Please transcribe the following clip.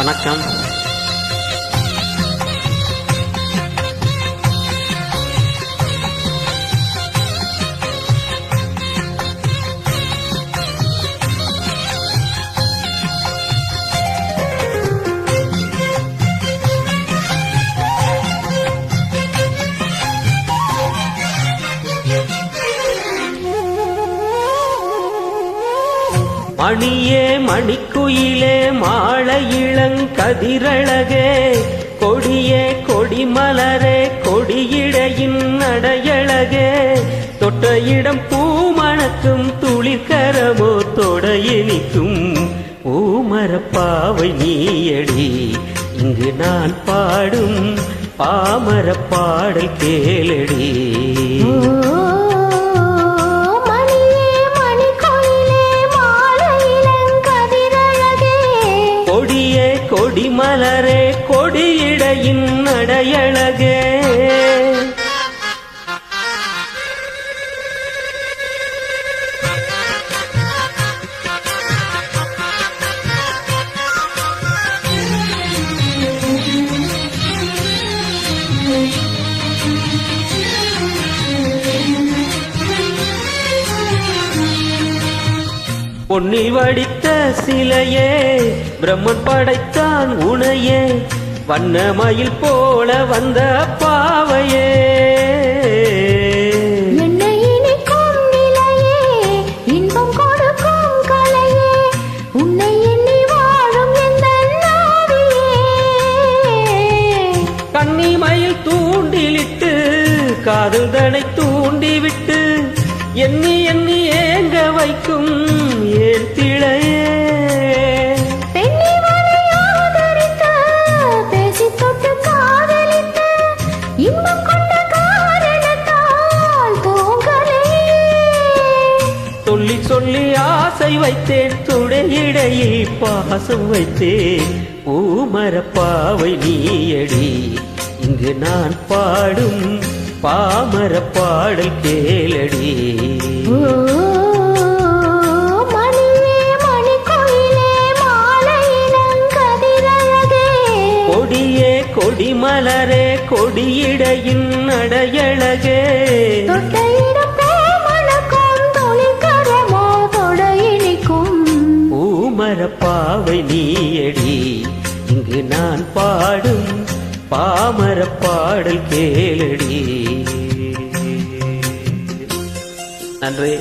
வணக்கம். மணியே மணிக்குயிலே மாலை இளங்கதிரழகே கொடியே கொடிமலரே கொடியிடையின் அடையழகே தொட்ட இடம் பூமணக்கும் துளிர்கரமோ தொடையினிக்கும் பூமரப்பாவை நீயடி. இங்கு நான் பாடும் பாமர பாடல் கேளடி. கொடிமலரே கொடியிடையின் நடையழகே. பொன்னில் வடித்த சிலையே பிரம்மன் படைத்தான் உனையே வண்ணமயில் போல வந்த பாவையே கன்னிமயில் தூண்டிலிட்டு காதல் தனை தூண்டிவிட்டு எண்ணி எண்ணி ஏங்க வைக்கும் ஆசை வைத்தேன் துடையிடையில் பாசம் வைத்தேன். பூமரப்பாவை நீயடி இங்கு நான் பாடும் பாமர பாடல் கேளடி. கொடியே கொடிமலரே கொடியிடையின் நடையழகே இங்கு நான் பாடும் பாமர பாடல் கேளடி. நன்றி.